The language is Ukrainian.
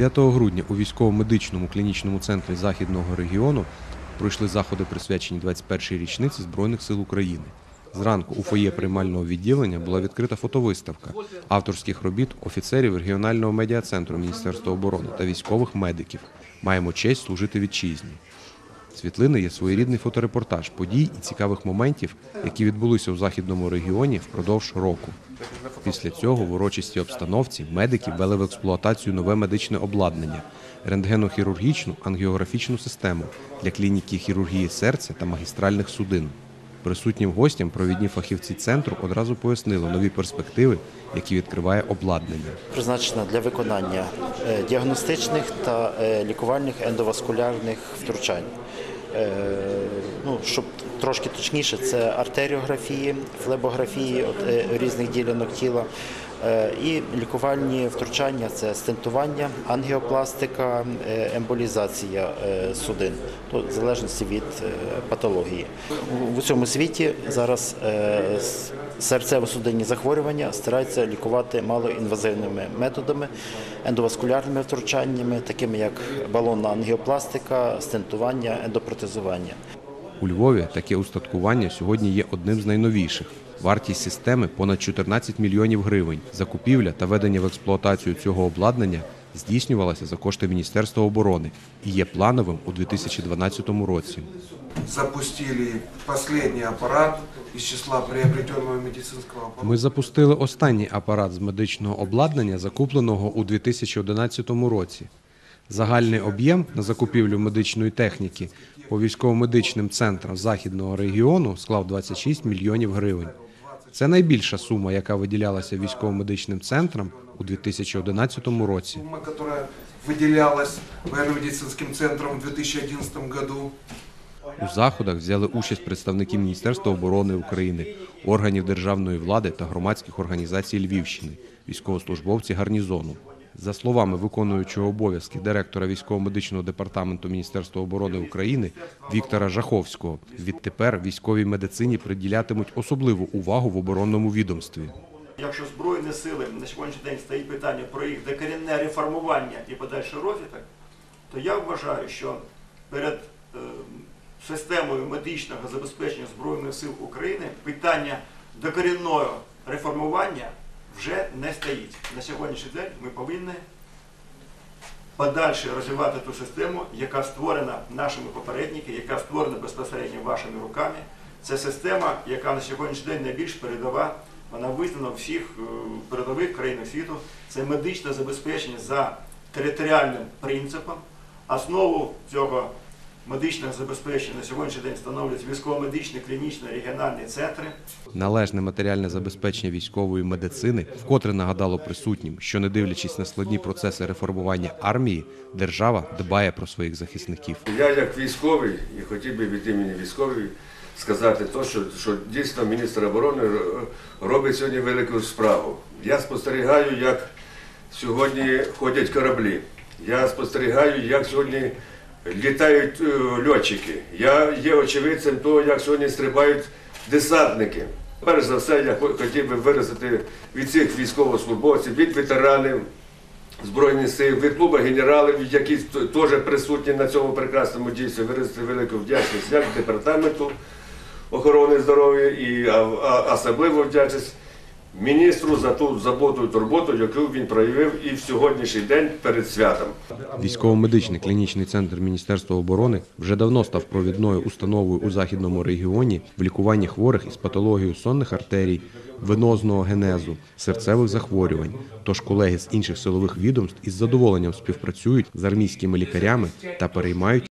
5 грудня у військово-медичному клінічному центрі Західного регіону пройшли заходи, присвячені 21-й річниці Збройних сил України. Зранку у фоє приймального відділення була відкрита фотовиставка авторських робіт офіцерів регіонального медіа-центру Міністерства оборони та військових медиків. Маємо честь служити вітчизні. Світлини є своєрідний фоторепортаж подій і цікавих моментів, які відбулися у західному регіоні впродовж року. Після цього в урочистій обстановці медики ввели в експлуатацію нове медичне обладнання, рентгенохірургічну ангіографічну систему для клініки хірургії серця та магістральних судин. Присутнім гостям провідні фахівці центру одразу пояснили нові перспективи, які відкриває обладнання. призначена для виконання е, діагностичних та е, лікувальних ендоваскулярних втручань. Е, Ну, щоб трошки точніше, це артеріографії, флебографії от, різних ділянок тіла. Е, І лікувальні втручання це стентування, ангіопластика, е, емболізація е, судин, то в залежності від патології. В усьому світі зараз серцево-судинні захворювання стараються лікувати малоінвазивними методами, ендоваскулярними втручаннями, такими як балонна ангіопластика, стентування, ендопротезування. У Львові таке устаткування сьогодні є одним з найновіших. Вартість системи понад 14 мільйонів гривень. Закупівля та ведення в експлуатацію цього обладнання здійснювалася за кошти Міністерства оборони і є плановим у 2012 році. запустили последний аппарат из числа приобретенного медицинского аппарата. Ми запустили останній апарат з медичного обладнання, закупленого у 2011 році. Загальний об'єм на закупівлю медичної техніки по військово-медичним центрам західного регіону склав 26 мільйонів гривень. Це найбільша сума, яка виділялася військово-медичним центрам у 2011 році. Сума, яка виділялася военно-медицинским центром у 2011 році. У заходах взяли участь представники Міністерства оборони України, органів державної влади та громадських організацій Львівщини, військовослужбовці гарнізону. За словами виконуючого обов'язки директора військово-медичного департаменту Міністерства оборони України Віктора Жаховського, відтепер військовій медицині приділятимуть особливу увагу в оборонному відомстві. Якщо Збройні сили на сьогоднішній день стоїть питання про їх докорінне реформування і подальший розвиток, то я вважаю, що перед е, системою медичного забезпечення Збройних сил України питання докорінного реформування вже не стоїть. На сьогоднішній день ми повинні подальше розвивати ту систему, яка створена нашими попередниками, яка створена безпосередньо вашими руками. Це система, яка на сьогоднішній день найбільш передова, вона визнана у всіх е, передових країнах світу. Це медичне забезпечення за територіальним принципом. Основу цього медичного забезпечення на сьогоднішній день становлять військово-медичні, клінічні, регіональні центри. Належне матеріальне забезпечення військової медицини вкотре нагадало присутнім, що не дивлячись на складні процеси реформування армії, держава дбає про своїх захисників. Я як військовий і хотів би від імені військової сказати то, що, що дійсно міністр оборони робить сьогодні велику справу. Я спостерігаю, як сьогодні ходять кораблі. Я спостерігаю, як сьогодні літають е, льотчики. Я є очевидцем того, як сьогодні стрибають десантники. Перш за все, я хо- хотів би виразити від цих військовослужбовців, від ветеранів, Збройних сил, від клубу генералів, які теж присутні на цьому прекрасному дійстві, виразити велику вдячність як департаменту охорони здоров'я і особливо вдячність міністру за ту заботу і турботу, яку він проявив і в сьогоднішній день перед святом. Військово-медичний клінічний центр Міністерства оборони вже давно став провідною установою у західному регіоні в лікуванні хворих із патологією сонних артерій, венозного генезу, серцевих захворювань. Тож колеги з інших силових відомств із задоволенням співпрацюють з армійськими лікарями та переймають